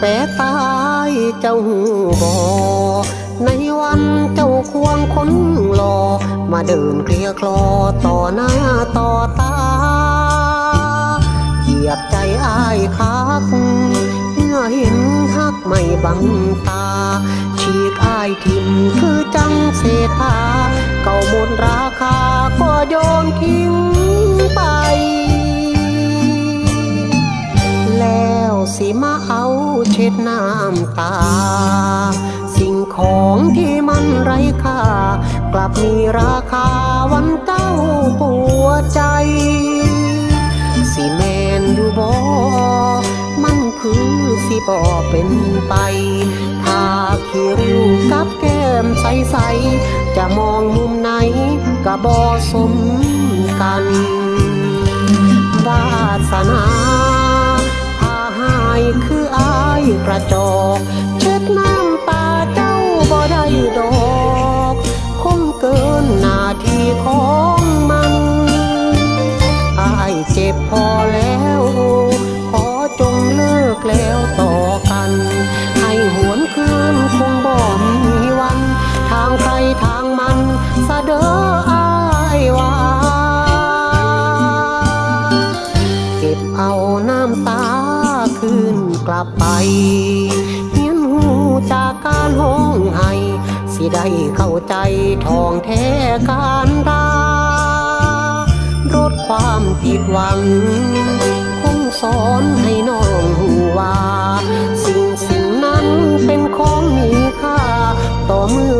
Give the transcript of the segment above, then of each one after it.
เจ็บแปรตายเจ้าหูบอในวันเจ้าควงคนหล่อมาเดินเคลียคลอต่อหน้าต่อตา เหยียบใจอ้ายคักเมื่อเห็นฮักไม่บังตา ฉีกอ้ายทิมคือจังเศษผ้าเก่าหมดราคาก็โยนทิ้ง ช็ดน้ำตา สิ่งของที่มันไร้ค่า กลับมีราคาวันเจ้าปวดใจ สิแมนอยู่บ่มันคือสิบ่เป็นไป ถ้าขี้ริ้วกับแก้มใส ๆ จะมองมุมไหนก็บ่สมกันวาสนา แล้วต่อกัน ให้หวนคืนคงบ่มีวัน ทางใครทางมันสะเดออายวาเก็บเอาน้ำตาคืนกลับไปเฮียนหูจากการห้องไห้สิได้เข้าใจทองแท้การดารดความผิดหวัง คงสอนให้น้อง ว่า สิ่งสิ่งนั้นเป็นของมีค่า ต่อเมื่อ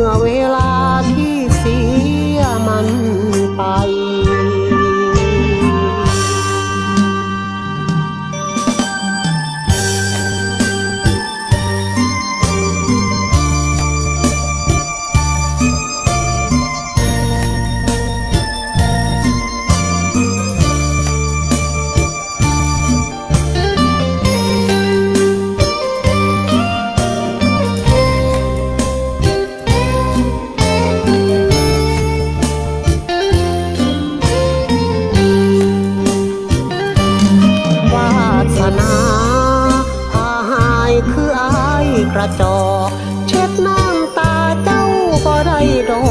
กระจอกเช็ดน้ำตาเจ้าก็ได้ดอ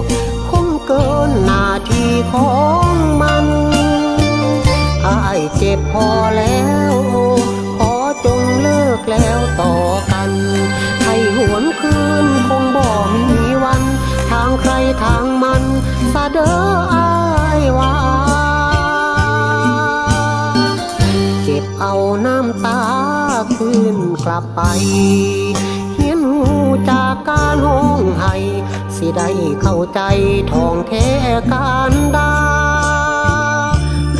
กคงเกินหน้าที่ของมันอายเจ็บพอแล้ว ตาคืนกลับไป เฮียนหูจากการห้องไห้สิได้เข้าใจทองแท้การดา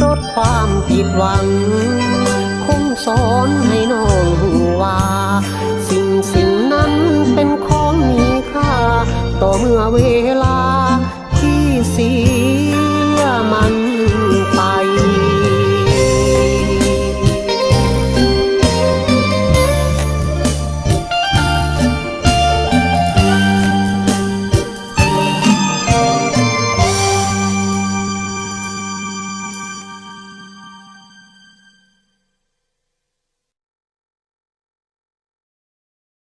รดความผิดหวัง คงสอนให้น้องหูว่า สิ่งสิ่งนั้นเป็นของมีค่า ต่อเมื่อเวลา